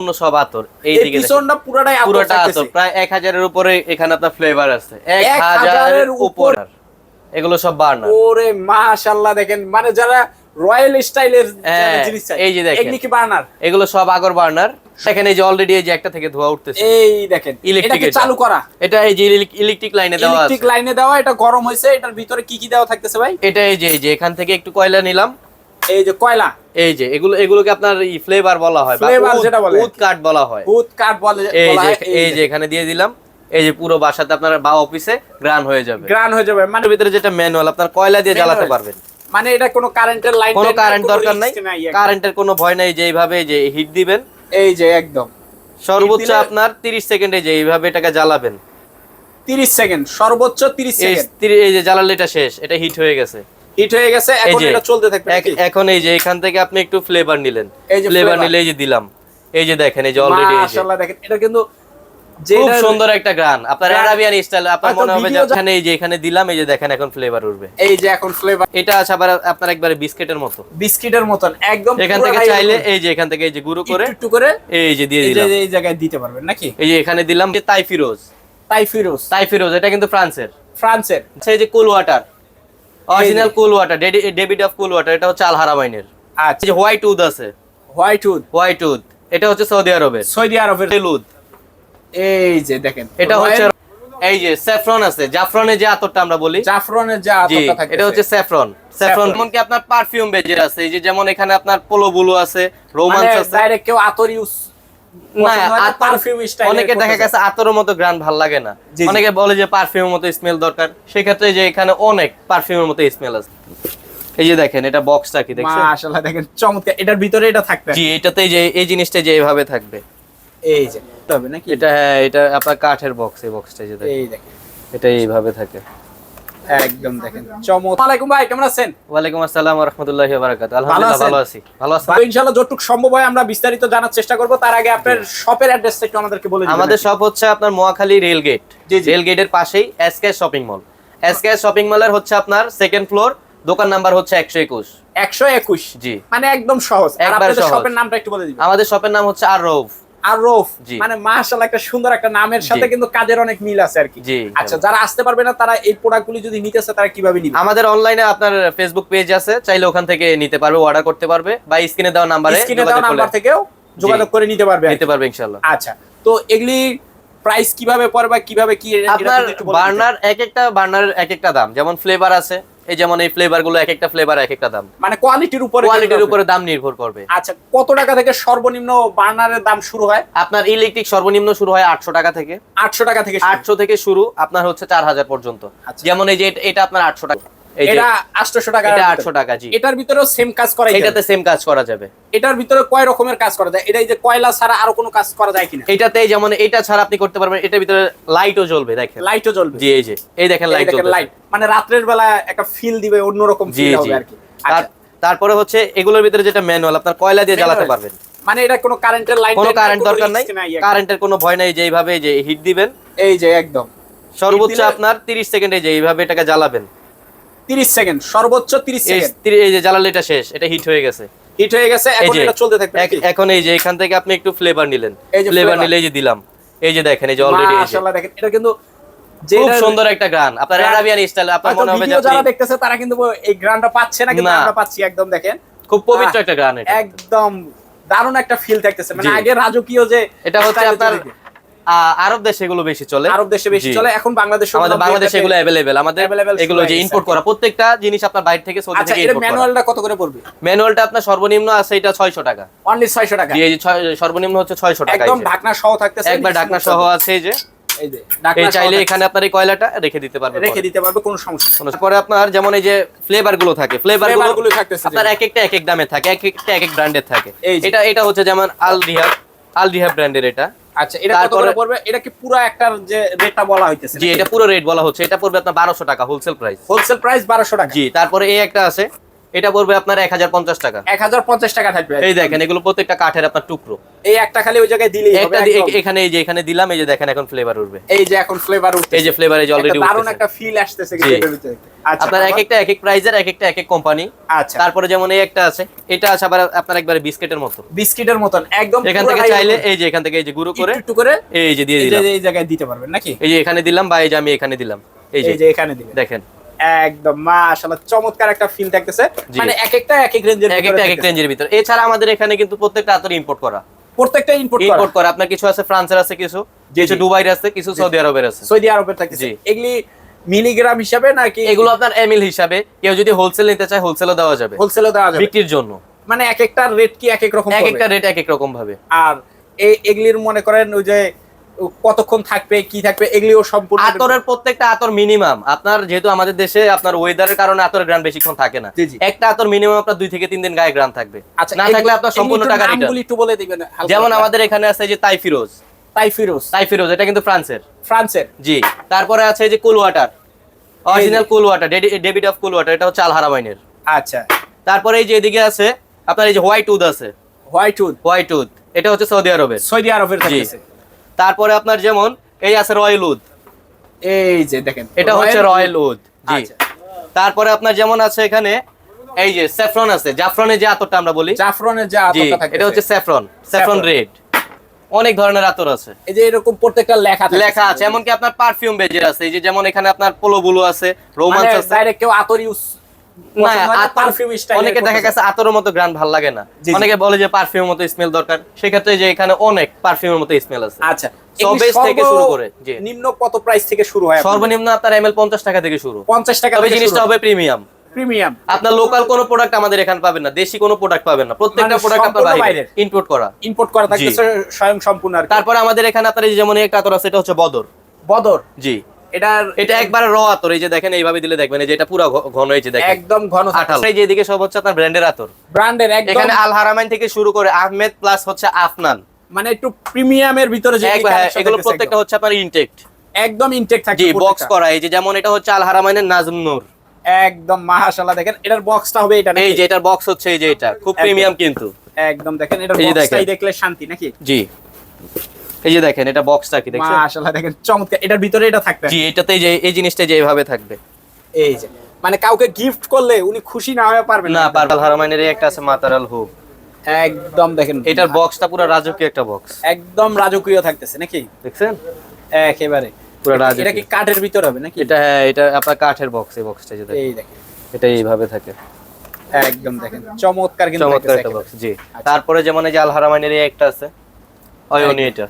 সম্পূর্ণ সব আতর। এই এইদিকে পিছনটা পুরোটাই পুরোটা আতর। প্রায় এক হাজারের উপরে এখানে আপনার ফ্লেভার আছে। এক এক হাজারের হাজারের উপর। উপর। এগুলো সব বার্নার ওরে মাশাআল্লাহ দেখেন। মানে যারা রয়্যাল স্টাইলের জিনিস চাই এই যে দেখেন। এগুলি কি বার্নার এগুলো সব আগর বার্নার এখানে যে অলরেডি এই যে একটা থেকে ধোয়া উঠতেছে। এই দেখেন ইলেকট্রিক চালু করা? এটা এই যে ইলেকট্রিক লাইনে দেওয়া ইলেকট্রিক লাইনে দেওয়া এটা গরম হয়েছে এটার ভিতরে কি কি দেওয়া থাকতেছে ভাই? এটা এই যে এই যে এখান থেকে একটু কয়লা নিলাম। এই যে কয়লা? এই যে এগুলো এগুলোকে আপনার ফ্লেভার বলা হয় উদ- যেটা বলে। উদ কাঠ বলা হয়। কাঠ বলে এই যে এই যে এখানে দিয়ে দিলাম। এই যে পুরো বাসাতে আপনার বা অফিসে গ্রান হয়ে যাবে। গ্রান হয়ে যাবে। মানে ভিতরে যেটা ম্যানুয়াল আপনার কয়লা দিয়ে জ্বালাতে পারবেন। মানে এটা কোনো কারেন্টের লাইন কোনো কারেন্ট দরকার নাই। কারেন্টের কোনো ভয় নাই যে এইভাবে যে হিট দিবেন। এই যে একদম। সর্বোচ্চ আপনার 30 সেকেন্ডে যে এইভাবে এটাকে জ্বালাবেন। 30 সেকেন্ড সর্বোচ্চ 30 সেকেন্ড এই যে জ্বালালে এটা শেষ এটা হিট হয়ে গেছে। হিট হয়ে গেছে এখন এটা চলতে থাকবে এখন এই যে এখান থেকে আপনি একটু ফ্লেভার নিলেন ফ্লেভার নিলে এই যে দিলাম এই যে দেখেন এই যে অলরেডি মাশাআল্লাহ দেখেন এটা কিন্তু খুব সুন্দর একটা গান আপনার আরাবিয়ান স্টাইল আপনার মনে হবে যে এখানে এই যে এখানে দিলাম এই যে দেখেন এখন ফ্লেভার উঠবে এই যে এখন ফ্লেভার এটা আছে আবার আপনার একবারে বিস্কিটের মতো বিস্কিটের মতন একদম এখান থেকে চাইলে এই যে এখান থেকে এই যে গুঁড়ো করে একটু করে এই যে দিয়ে এই দিলাম এই জায়গায় দিতে পারবেন নাকি এই যে এখানে দিলাম যে তাই ফিরোজ তাই ফিরোজ তাই ফিরোজ এটা কিন্তু ফ্রান্সের ফ্রান্সের আচ্ছা এই যে cool water original cool water Davidoff cool water এটা হচ্ছে আল হারামাইনের আচ্ছা। এই যে হোয়াইট উদ আছে। হোয়াইট উড হোয়াইট উদ এটা হচ্ছে সৌদি আরবের সৌদি আরবের তেলুদ এই যে দেখেন। এটা হচ্ছে এই যে স্যাফরন আছে। জাফরনের যে আতরটা আমরা বলি। জাফরনের যা আতরটা থাকে এটা হচ্ছে স্যাফরন স্যাফরন। যেমন কি আপনার পারফিউম বেজের আছে। এই যে যেমন এখানে আপনার পোলো বুলু আছে রোমান্স মানে আছে। ডাইরেক্ট কেউ আতর ইউজ অনেকে দেখা গেছে আতরের মতো গ্রান ভালো লাগে না। জি, জি। অনেকে বলে যে পারফিউমের মতো স্মেল দরকার। সেক্ষেত্রে যে এখানে অনেক পারফিউমের মতো স্মেল আছে। এই যে দেখেন এটা বক্সটা কি দেখছেন? মাশাআল্লাহ দেখেন চমৎকার। এটার ভিতরে এটা থাকবে। জি এটাতে যে এই জিনিসটা যে এইভাবে থাকবে। এই যে তবে নাকি? এটা হ্যাঁ এটা আপনার কাঠের বক্স এই বক্সটা যে দেখেন। এই দেখেন। এটা এইভাবে থাকে। একদম দেখেন ভাই কেমন আছেন? ওয়ালাইকুম আসসালাম ওয়া রাহমাতুল্লাহি ওয়া বারাকাতুহু আলহামদুলিল্লাহ ভালো আছি। ভালো আছি ইনশাআল্লাহ যতটুকু সম্ভব হয় আমরা বিস্তারিত জানার চেষ্টা করব। তার আগে আপনার শপের অ্যাড্রেসটা একটু আমাদেরকে বলে দিবেন। আমাদের শপ হচ্ছে আপনার মোয়াখালী রেল গেট। রেল গেটের পাশেই SK shopping mall SK shopping মলের হচ্ছে আপনার সেকেন্ড ফ্লোর দোকান নাম্বার হচ্ছে একশো একুশ। 121 জি। মানে একদম সহজ। আর আপনাদের শপের নামটা একটু বলে দিবেন। আমাদের শপের নাম হচ্ছে আর রৌফ আর রোফ মানে মাশাআল্লাহ একটা সুন্দর একটা নামের সাথে কিন্তু কাজের অনেক মিল আছে আর কি। আচ্ছা যারা আসতে পারবে না তারা এই প্রোডাক্টগুলি যদি নিতে চায় তারা কীভাবে নিবে? আমাদের অনলাইনে আপনার ফেসবুক পেজ আছে চাইলে ওখান থেকে নিতে পারবে অর্ডার করতে পারবে বা স্ক্রিনে দেওয়া নাম্বারে স্ক্রিনে দেওয়া নাম্বার থেকেও যোগাযোগ করে নিতে পারবে নিতে পারবে ইনশাআল্লাহ। আচ্ছা তো এগুলি প্রাইস কীভাবে পড়ে বা কীভাবে কি আপনার। বার্নার এক একটা বার্নারের এক একটা দাম যেমন ফ্লেভার আছে এই যেমন এই ফ্লেভারগুলো এক একটা ফ্লেভার এক একটা দাম। মানে কোয়ালিটির উপরে কোয়ালিটির উপরে দাম নির্ভর করবে। আচ্ছা কত টাকা থেকে সর্বনিম্ন বার্নারের দাম শুরু হয়? আপনার ইলেকট্রিক সর্বনিম্ন শুরু হয় আটশো টাকা থেকে। আটশো টাকা থেকে। আটশো থেকে শুরু আপনার হচ্ছে চার হাজার পর্যন্ত। আচ্ছা। যেমন এই যে এটা- আপনার আটশো টাকা। এটা আটশোশো টাকা এটা আটশো টাকা জি। এটার ভিতরেও সেম কাজ করা এটাতে সেম কাজ করা যাবে। এটার ভিতরে কয় রকমের কাজ করা যায়? এটা যে কয়লা ছাড়া আরও কোনো কাজ করা যায় কিনা? এটাতে যেমন এটা ছাড়া আপনি করতে পারবেন এটার ভিতরে লাইটও জ্বলবে দেখেন। লাইটও জ্বলবে। জি এই যে এই দেখেন লাইট জ্বলবে লাইট মানে রাত্রের বেলা একটা ফিল দিবে অন্যরকম ফিল হবে আর কি। তারপরে হচ্ছে এগুলোর ভিতরে যেটা ম্যানুয়াল আপনার কয়লা দিয়ে জ্বালাতে পারবেন। মানে এটা কোনো কারেন্টের লাইন কোনো কারেন্ট দরকার নাই। কারেন্টের কোনো ভয় নাই যে যে হিট দিবেন। এই যে একদম। সর্বোচ্চ আপনার 30 সেকেন্ডে যে এইভাবে এটাকে জ্বালাবেন। 30 সেকেন্ড সর্বোচ্চ 30 সেকেন্ড। এই যে জ্বালালে এটা শেষ এটা হিট হয়ে গেছে। হিট হয়ে গেছে এখন এটা চলতে থাকবে এখন এই যে এখান থেকে আপনি একটু ফ্লেভার নিলেন। ফ্লেভার নিলে এই যে দিলাম। এই যে দেখেন এই যে অলরেডি মাশাআল্লাহ দেখেন এটা কিন্তু খুব সুন্দর একটা গান। আপনার আরাবিয়ান স্টাইল আপনার মনে হবে যারা দেখতেছে তারা কিন্তু এই গ্রানটা পাচ্ছে না কিন্তু আমরা পাচ্ছি একদম দেখেন। খুব পবিত্র একটা গান এটা। একদম দারুণ একটা ফিল থাকতেছে। মানে আগে রাজকীয় যে এটা হচ্ছে আপনার আরব দেশে এগুলো বেশি চলে। আরব দেশে বেশি চলে এখন বাংলাদেশ আমাদের বাংলাদেশে এগুলো অ্যাভেলেবেল আমাদের এগুলো যে ইম্পোর্ট করা প্রত্যেকটা জিনিস আপনার বাইরে থেকে সৌদি আচ্ছা থেকে এর ইম্পোর্ট করা। ম্যানুয়ালটা কত করে পড়বে? ম্যানুয়ালটা আপনার সর্বনিম্ন আছে এটা 600 টাকা। অনলি 600 টাকা? এই যে সর্বনিম্ন হচ্ছে 600 টাকা একদম ঢাকনা সহ থাকতেছে একবার ঢাকনা সহ আছে এই যে। চাইলে এখানে আপনার এই কয়লাটা রেখে দিতে পারবেন রেখে দিতে পারবে কোনো সমস্যা নেই। পরে আপনার যেমন এই যে ফ্লেভারগুলো থাকে ফ্লেভারগুলো গুলো থাকতেছে আপনার এক একটা এক এক দামে থাকে এক একটা এক এক ব্র্যান্ডের থাকে। এই এটা এটা হচ্ছে যেমন আল রিহাব আল রিহাব ব্র্যান্ডের এটা। আচ্ছা এটা কত করে পড়বে? এটা কি পুরো একটার যে রেটটা বলা হইতেছে জি এটা পুরো রেট বলা হচ্ছে। এটা পড়বে আপনার 1200 টাকা হোলসেল প্রাইস হোলসেল প্রাইস 1200 টাকা। জি তারপরে এই একটা আছে। এটা পড়বে আপনার এক হাজার পঞ্চাশ টাকা এক হাজার পঞ্চাশ টাকা থাকবে এই দেখেন এগুলো প্রত্যেকটা কাঠের আপনার টুকরো এই একটা খালি ওই জায়গায় দিলেই হবে একটা এখানে এই যে এখানে দিলাম এই যে দেখেন এখন ফ্লেভার উঠবে এই যে এখন ফ্লেভার উঠছে এই যে ফ্লেভার এই অলরেডি দারুণ একটা ফিল আসতেছে আচ্ছা আপনার এক? একটা এক এক প্রাইজের এক একটা এক এক কোম্পানি আচ্ছা তারপরে যেমন এই একটা আছে এটা আছে আবার আপনার একবারে বিস্কিটের মতো বিস্কিটের মতন একদম এখান থেকে চাইলে এই যে এখান থেকে এই যে গুঁড়ো করে একটু করে এই যে দিয়ে দিলাম এই জায়গায় দিতে পারবেন নাকি এই যে এখানে দিলাম বা এই যে আমি এখানে দিলাম এই যে এখানে দিবেন দেখেন একদম মাশাআল্লাহ চমৎকার একটা ফিল থাকতেছে। মানে এক একটা এক এক রেঞ্জের এক একটা এক এক রেঞ্জের ভিতর। এছাড়া আমাদের এখানে কিন্তু প্রত্যেকটা আতর ইম্পোর্ট করা। প্রত্যেকটা ইম্পোর্ট করা। ইম্পোর্ট করা। আপনার কিছু আছে ফ্রান্সের আছে কিছু কিছু। দুবাইয়ের আছে কিছু সৌদি আরবের আছে। সৌদি আরবের থাকতেছে। এগুলি মিলিগ্রাম হিসাবে নাকি এগুলো আপনার এমএল হিসাবে। কেউ যদি হোলসেল নিতে চায় হোলসেলও দেওয়া যাবে। হোলসেলে দেওয়া যাবে। বিক্রির জন্য। মানে এক একটার রেট কি এক এক রকম এক একটা রেট এক এক রকম ভাবে। আর এই এগুলির মনে করেন ওই যে কতক্ষণ থাকবে কি থাকবে এগুলিও সম্পূর্ণ আতরের প্রত্যেকটা আতর মিনিমাম আপনার যেহেতু আমাদের দেশে আপনার ওয়েদারের কারণে আতরের গ্রান বেশিক্ষণ থাকে না। জি, জি। একটা আতর মিনিমাম আপনার দুই থেকে তিন দিন গায়ে গ্রান থাকবে। আচ্ছা না থাকলে আপনার সম্পূর্ণ টাকা রিটার্ন একটু বলে দিবেন যেমন আমাদের এখানে আছে যে তাই ফিরোজ তাই ফিরোজ তাই ফিরোজ এটা কিন্তু ফ্রান্সের। ফ্রান্সের। জি। তারপরে আছে যে cool water original cool water Davidoff cool water এটা হচ্ছে আল হারামাইনের। আচ্ছা। তারপরে এই যে এদিকে আছে আপনার এই যে হোয়াইট উদ আছে। হোয়াইট উড হোয়াইট উদ এটা হচ্ছে সৌদি আরবের। সৌদি আরবের থাকতেছে। তারপরে আপনার যেমন এই আছে রয়্যাল উদ এই যে দেখেন এটা হচ্ছে রয়্যাল উদ জি। আচ্ছা। তারপরে আপনার যেমন আছে এখানে এই যে স্যাফরন আছে জাফরনের যে আতরটা আমরা বলি। জাফরনের যে আতরটা থাকে এটা হচ্ছে স্যাফরন স্যাফরন রেড। অনেক ধরনের আতর আছে। এই যে এরকম প্রত্যেকটা লেখা থাকে। লেখা আছে এমনকি আপনার পারফিউম বেজের আছে এই যে যেমন এখানে আপনার পোলো বুলু আছে রোমান্স মানে আছে। ডাইরেক্ট কেউ আতর ইউজ না আতর- পারফিউম স্টাইল অনেকে দেখা গেছে আতরের মতো গ্রান ভালো লাগে না। জি, জি। অনেকে বলে যে পারফিউমের মতো স্মেল দরকার। সেক্ষেত্রে যে এখানে অনেক পারফিউমের মতো স্মেল আছে। আচ্ছা সব এগুলি base থেকে শুরু করে, নিম্ন কত প্রাইস থেকে শুরু হয় সর্বনিম্ন আপনার এমএল পঞ্চাশ টাকা থেকে শুরু। পঞ্চাশ টাকা তবে জিনিসটা হবে প্রিমিয়াম প্রিমিয়াম আপনার লোকাল কোনো প্রোডাক্ট আমাদের এখানে পাবেন না। দেশি কোনো প্রোডাক্ট পাবেন না। প্রত্যেকটা মানে প্রোডাক্ট আপনার বাইরে। ইম্পোর্ট করা। ইম্পোর্ট করা থাকতেছে স্বয়ং সম্পূর্ণ। তারপরে আমাদের এখানে আপনার যেমন একটা আতর আছে এটা হচ্ছে বদর। বদর? জি। এটা একবার র আতর এই যে দেখেন এইভাবে দিলে দেখবেন যে এটা পুরো ঘন হয়েছে দেখেন। একদম ঘন আঠাল। এই যে এদিকে সব হচ্ছে আপনার ব্র্যান্ডের আতর। ব্র্যান্ডের একদম। এখানে আল হারামাইন থেকে শুরু করে আহমেদ প্লাস হচ্ছে আফনান। মানে একটু প্রিমিয়ামের ভিতরে যে হ্যাঁ, এগুলো প্রত্যেকটা হচ্ছে আপনার ইনটেক্ট একদম ইনটেক থাকে বক্স করা এই যে যেমন এটা হচ্ছে আল হারামাইনের নাজম নূর। একদম মাশাআল্লাহ দেখেন এটার বক্সটা হবে এটা? এই যে এটার বক্স হচ্ছে এই যে এটা। খুব প্রিমিয়াম কিন্তু। একদম দেখেন বক্সটাই দেখলে শান্তি নাকি? জি। এই যে দেখেন এটা বক্সটা কি দেখছেন? মাশাআল্লাহ দেখেন চমৎকার। এটার ভিতরে এটা থাকবে। জি এটাতে যে এই জিনিসটা যে এইভাবে থাকবে। এই যে মানে কাউকে গিফট করলে উনি খুশি না হয়ে পারবেন না পারবাল হারামাইনের একটা আছে মাতারাল হু। একদম দেখেন। এটার বক্সটা পুরো রাজকীয় একটা বক্স একদম রাজকীয় থাকতেছে নাকি? দেখছেন? একেবারে। পুরো রাজকীয়। এটা কি কাঠের ভিতর হবে নাকি? এটা হ্যাঁ এটা আপনার কাঠের বক্স এই বক্সটা যে এই দেখেন। এটা এইভাবে থাকে। একদম দেখেন। চমৎকার কিন্তু চমৎকার একটা বক্স জি। তারপরে যেমন এই যে আল হারামাইনের একটা আছে অয়নি এটা।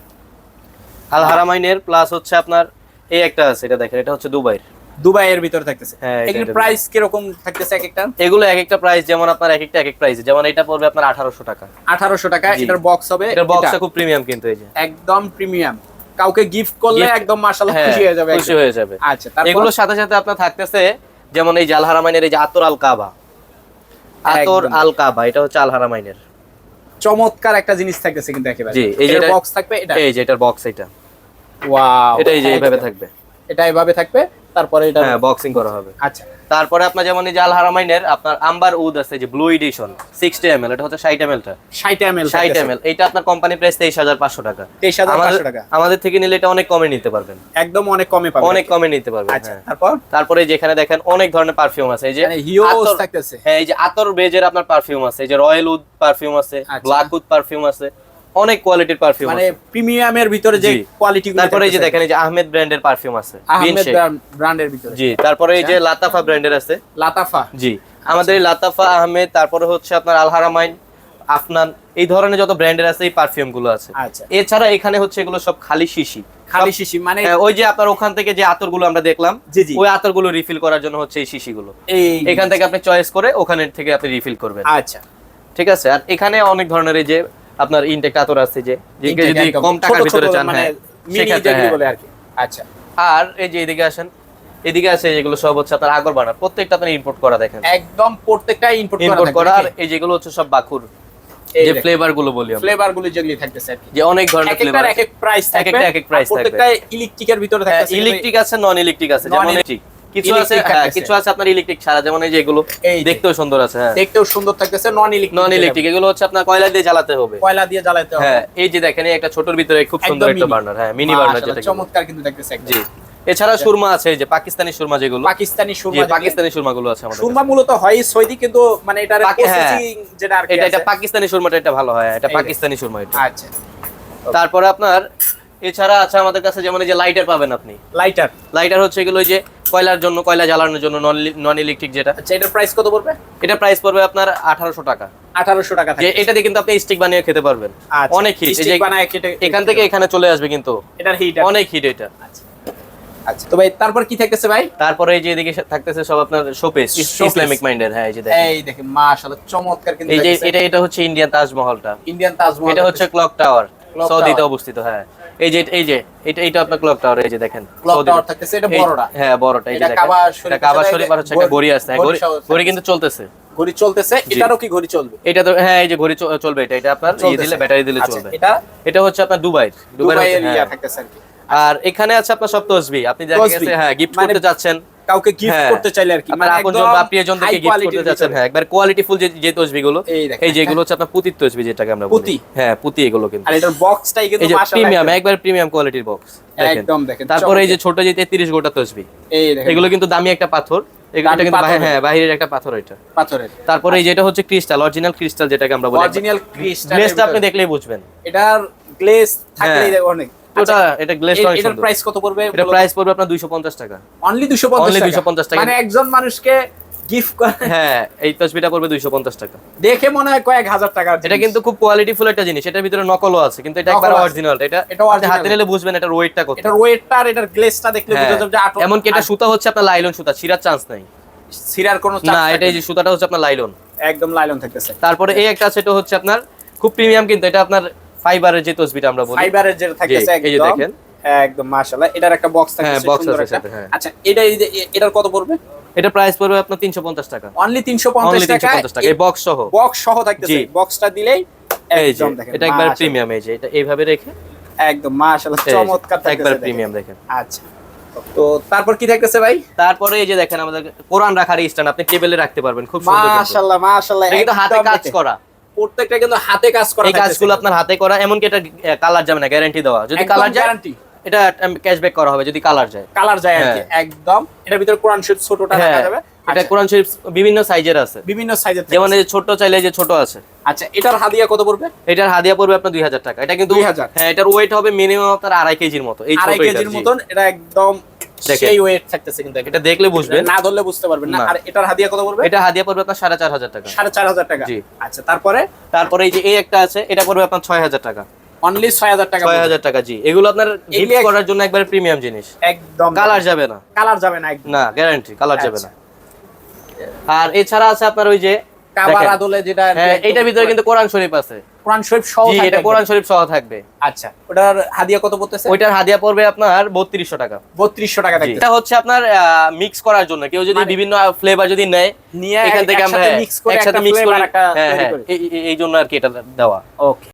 আল হারামাইনের প্লাস হচ্ছে আপনার এই একটা আছে এটা দেখেন এটা হচ্ছে দুবাইয়ের। দুবাইয়ের ভিতর থাকতেছে। হ্যাঁ, এগুলোর প্রাইস কীরকম থাকতেছে এক একটা এগুলো এক একটা প্রাইস যেমন আপনার এক একটা এক এক প্রাইস যেমন এটা পড়বে আপনার আঠারোশো টাকা। আঠারোশো টাকা এটার বক্স হবে এটার বক্সটা খুব প্রিমিয়াম কিন্তু এই যে। একদম প্রিমিয়াম কাউকে গিফট করলে একদম মাশাআল্লাহ হ্যাঁ, খুশি হয়ে যাবে খুশি হয়ে যাবে। আচ্ছা এগুলোর সাথে সাথে আপনার থাকতেছে যেমন এই জাল হারামাইনের এই যে আতর আল কাবা। আতর আল কাবা এটা হচ্ছে আল হারামাইনের। চমৎকার একটা জিনিস থাকতেছে কিন্তু একেবারে। জি, এই যে বক্স থাকবে এটা। এই যে এটার বক্স এটা। ওয়াও এটা এই যে এইভাবে থাকবে। এটা এইভাবে থাকবে তারপরে এটা হ্যাঁ বক্সিং করা হবে। আচ্ছা। তারপরে আপনার যেমন এই হারামাইনের আপনার আম্বার উদ আছে যে ব্লু এডিশন সিক্সটি এম এটা হচ্ছে ষাট এম টা। 60 এমএল ষাট এম এটা আপনার কোম্পানি প্রাইস তেইশ হাজার পাঁচশো টাকা। 23,500 আমাদের- টাকা। আমাদের থেকে নিলে এটা অনেক কমে নিতে পারবেন। একদম অনেক কমে পাবেন। অনেক কমে নিতে পারবেন আচ্ছা হ্যাঁ। তারপর? তারপরে যেখানে দেখেন অনেক ধরনের পারফিউম আছে এই যে মানে হিউজ থাকতেছে। হ্যাঁ এই যে আতর বেজের আপনার পারফিউম আছে এই যে রয়্যাল উড পারফিউম আছে আচ্ছা। ব্ল্যাক উড পারফিউম আছে। অনেক কোয়ালিটির পারফিউম মানে প্রিমিয়ামের ভিতরে যে কোয়ালিটি তারপরে এই যে দেখেন এই যে আহমেদ ব্র্যান্ডের পারফিউম আছে। আহমেদ ব্র্যান্ডের ভিতরে। জি তারপরে এই যে আচ্ছা। লাতাফা ব্র্যান্ডের আছে। লাতাফা জি আমাদের এই লাতাফা আহমেদ তারপরে হচ্ছে আপনার আল হারামাইন আফনান এই ধরনের যত ব্র্যান্ডের আছে এই পারফিউমগুলো আছে। আচ্ছা। এছাড়া এখানে হচ্ছে এগুলো সব খালি শিশি। খালি শিশি মানে হ্যাঁ, ওই যে আপনার ওখান থেকে যে আতরগুলো আমরা দেখলাম। ওই আতরগুলো রিফিল করার জন্য হচ্ছে এই শিশিগুলো। এখান থেকে আপনি চয়েস করে ওখানে থেকে আপনি রিফিল করবেন। আচ্ছা। ঠিক আছে? আর এখানে অনেক ধরনের এই যে আপনার ইনটেক আতর আছে যে যদি কম টাকার ভিতরে চান মানে হ্যাঁ মিনি সেক্ষেত্রে যেগুলো হ্যাঁ। বলে আর কি আচ্ছা। আর এই যে এদিকে আসেন এদিকে আছে যেগুলো সব হচ্ছে আপনার আগর বানার প্রত্যেকটা আপনি ইম্পোর্ট করা দেখেন। একদম প্রত্যেকটা ইম্পোর্ট করা আর এই যেগুলো হচ্ছে সব বাকুর এই যে ফ্লেভারগুলো বলি ফ্লেভারগুলো যেগুলি থাকতেছে যে অনেক ধরনের ফ্লেভার এক এক প্রাইস একটা এক এক price থাকবে। প্রত্যেকটা ইলেকট্রিকের ভিতরে থাকতেছে। ইলেকট্রিক আছে নন ইলেকট্রিক আছে যেমন electric। কিছু আছে হ্যাঁ কিছু আছে আপনার ইলেকট্রিক ছাড়া যেমন এই দেখতেও সুন্দর আছে হ্যাঁ। দেখতেও সুন্দর থাকতেছে নন ইলেকট্রিক নন ইলেকট্রিক এগুলো হচ্ছে আপনার কয়লা দিয়ে জ্বালাতে হবে। কয়লা দিয়ে জ্বালাতে হবে। হ্যাঁ এই যে দেখেন একটা ছোটর ভিতরে খুব সুন্দর একটা বার্নার হ্যাঁ মিনি বার্নার যেটা চমৎকার কিন্তু দেখতেছে জি। এছাড়া সুরমা আছে যে পাকিস্তানি সুরমা যেগুলো। পাকিস্তানি সুরমা পাকিস্তানি সুরমা গুলো আছে আমাদের সুরমা মূলত হয় সৌদি কিন্তু মানে এটার পাকি- হ্যাঁ। প্রসেসিং যেটা আর এটা এটা পাকিস্তানি সুরমাটা এটা ভালো হয় এটা পাকিস্তানি সুরমা এটা। আচ্ছা। তারপরে আপনার এছাড়া আছে আমাদের কাছে যেমন এই যে লাইটার পাবেন আপনি। লাইটার লাইটার হচ্ছে এগুলো যে কয়লার জন্য কয়লা জ্বালানোর জন্য নন ইলেকট্রিক যেটা। আচ্ছা এটার প্রাইস কত পড়বে? এটা প্রাইস পড়বে আপনার আঠারোশো টাকা। আঠারোশো টাকা এটা দিয়ে কিন্তু আপনি স্টিক বানিয়ে খেতে পারবেন। আচ্ছা, অনেক হিট বানায় কেটে- এখান থেকে এখানে চলে আসবে কিন্তু। এটার হিট অনেক হিট এটা। আচ্ছা। তো ভাই তারপর কি থাকতেছে ভাই? তারপরে এই যে এদিকে থাকতেছে সব আপনার শোপিস। ইসলামিক মাইন্ডের হ্যাঁ এই যে দেখেন। এই দেখেন মাশাআল্লাহ চমৎকার কিন্তু এই যে এটা এটা হচ্ছে ইন্ডিয়ান তাজমহলটা। ইন্ডিয়ান তাজমহল এটা হচ্ছে ক্লক টাওয়ার সৌদিতে অবস্থিত হ্যাঁ। এই যে এই যে এটা এটা আপনার ক্লক টাওয়ার এই যে দেখেন। Clock সৌদি- থাকতেছে, এটা বড়টা। হ্যাঁ বড়টা এই যে দেখেন। কাবা এটা কাবা শরীফ আর হচ্ছে একটা ঘড়ি- আছে হ্যাঁ, ঘড়ি কিন্তু চলতেছে। ঘড়ি চলতেছে এটারও কি ঘড়ি চলবে? এটা তো হ্যাঁ এই যে ঘড়ি চলবে এটা এটা আপনার ইয়ে দিলে ব্যাটারি দিলে আচ্ছা, চলবে। এটা? এটা হচ্ছে আপনার দুবাই। ইয়া হ্যাঁ। আর এখানে আছে আপনার সব তসবি। আপনি। গেছে হ্যাঁ গিফট মানে করতে যাচ্ছেন কাউকে গিফট হ্যাঁ। করতে চাইলে আর কি আপনজন বা প্রিয়জনদেরকে গিফট করতে যাচ্ছেন হ্যাঁ একবার কোয়ালিটি ফুল যে এই যেগুলো হচ্ছে আপনার পুতির তসবি যেটাকে আমরা বলি। হ্যাঁ পুঁতি এগুলো কিন্তু। আর এটার বক্সটাই কিন্তু মাশাআল্লাহ প্রিমিয়াম একবার প্রিমিয়াম কোয়ালিটির বক্স একদম দেখেন, তারপরে এই যে ছোট যে 33 গোটা তসবি এই দেখেন। এগুলো কিন্তু দামি একটা পাথর কিন্তু হ্যাঁ বাহিরের একটা পাথর এটা। পাথরের। তারপরে এই যেটা হচ্ছে ক্রিস্টাল অরিজিনাল ক্রিস্টাল যেটাকে আমরা বলি। অরিজিনাল ক্রিস্টাল আপনি দেখলেই বুঝবেন। এটার গ্লেজ থাকলেই হ্যাঁ। অনেক। ওটা এটা গ্লেসটা এটার প্রাইস কত পড়বে এটা প্রাইস পড়বে আপনার 250 টাকা। অনলি 250 টাকা? মানে একজন মানুষকে গিফট করে হ্যাঁ এই তসবিটা পড়বে 250 টাকা। দেখে মনে হয় কয়েক হাজার টাকার এটা কিন্তু খুব কোয়ালিটি ফুল একটা জিনিস। এটার ভিতরে নকলও আছে কিন্তু এটা একবার অরিজিনাল এটা এটা হাতে নিলে বুঝবেন এটার ওয়েটটা কত। এটার ওয়েটটা আর এটার গ্লেজটা দেখলে হ্যাঁ। বুঝা যাবে যে আটো এমনকি এটা সুতা হচ্ছে আপনার লাইলন সুতা ছিঁড়ার চান্স নাই। সিরার কোনো না এটা এই যে সুতাটা হচ্ছে আপনার লাইলন। একদম লাইলন থাকতেছে। তারপরে এই একটা আছে এটা হচ্ছে আপনার খুব প্রিমিয়াম কিন্তু এটা আপনার ফাইবারের যে তসবিটা আমরা বলি। ফাইবারের যেটা থাকতেছে এই যে দেখেন। একদম মাশাআল্লাহ। এটার একটা বক্স হ্যাঁ, থাকতেছে সুন্দর আছে। সাথে, হ্যাঁ। আচ্ছা এটা এই যে- এটার কত পড়বে? এটা প্রাইস পড়বে আপনার 350 টাকা। অনলি 350 টাকা 350 টাকা। এই বক্স সহ। বক্স সহ থাকতেছে। বক্সটা দিলেই একদম দেখেন এটা একবার প্রিমিয়াম এই যে এটা এইভাবে রেখে। একদম মাশাআল্লাহ চমৎকার থাকতেছে একবার প্রিমিয়াম দেখেন। আচ্ছা তো তারপর কি থাকতেছে ভাই? তারপরে এই যে দেখেন আমাদের কোরআন রাখার স্ট্যান্ড আপনি টেবিলে রাখতে পারবেন খুব সুন্দর। মাশাআল্লাহ মাশাআল্লাহ এটা হাতে কাজ করা। প্রত্যেকটা কিন্তু হাতে কাজ করা এই কাজগুলো আপনার হাতে করা এমনকি এটা কালার যাবে না গ্যারান্টি দেওয়া। যদি কালার যায় guarantee। এটা ক্যাশব্যাক করা হবে যদি কালার যায়। কালার যায় আর হ্যাঁ। একদম। এটার ভিতরে কোরআন শরীফ ছোটটা হ্যাঁ রাখা যাবে। এটা আচ্ছা, কোরআন শরীফ বিভিন্ন সাইজের আছে। বিভিন্ন সাইজের যেমন এই ছোট চাইলে যে ছোট আছে। আচ্ছা এটার হাদিয়া কত পড়বে? এটার হাদিয়া পড়বে আপনার দুই হাজার টাকা। এটা কিন্তু 2000 হ্যাঁ এটার ওয়েট হবে মিনিমাম আপনার আড়াই কেজির মতো এই আড়াই কেজির মতন এটা একদম। সেই ওয়েট থাকতেছে কিন্তু এটা দেখলে বুঝবেন। না ধরলে বুঝতে পারবেন না। না। আর এটার হাদিয়া কত পড়বে? এটা হাদিয়া পড়বে আপনার সাড়ে চার হাজার টাকা। সাড়ে চার হাজার টাকা। জি। আচ্ছা তারপরে? তারপরে এই যে এই একটা আছে এটা পড়বে আপনার ছয় হাজার টাকা। অনলি ছয় হাজার টাকা ছয় হাজার টাকা জি। এগুলো আপনার গিফট করার জন্য একবার প্রিমিয়াম জিনিস। একদম। কালার যাবে না। কালার যাবে না না গ্যারান্টি কালার যাবে আচ্ছা। না আর এছাড়া আছে আপনার ওই যে কাবার আদলে যেটা আর কি হ্যাঁ এইটার ভিতরে কিন্তু কোরআন শরীফ আছে। কোরআন শরীফ সহ জি থাকবে এটা কোরআন শরীফ সহ থাকবে। আচ্ছা ওটার হাদিয়া কত পড়তেছে? ওইটার হাদিয়া পড়বে আপনার বত্রিশশো টাকা। বত্রিশশো টাকা জি। থাকবে এটা হচ্ছে আপনার মিক্স করার জন্য। কেউ যদি মানে- বিভিন্ন ফ্লেভার যদি নেয় নিয়ে এখান থেকে আমরা একসাথে হ্যাঁ, করে একটা ফ্লেভার একটা হ্যাঁ হ্যাঁ এই- এই- এই জন্য আর কি এটা দেওয়া। ওকে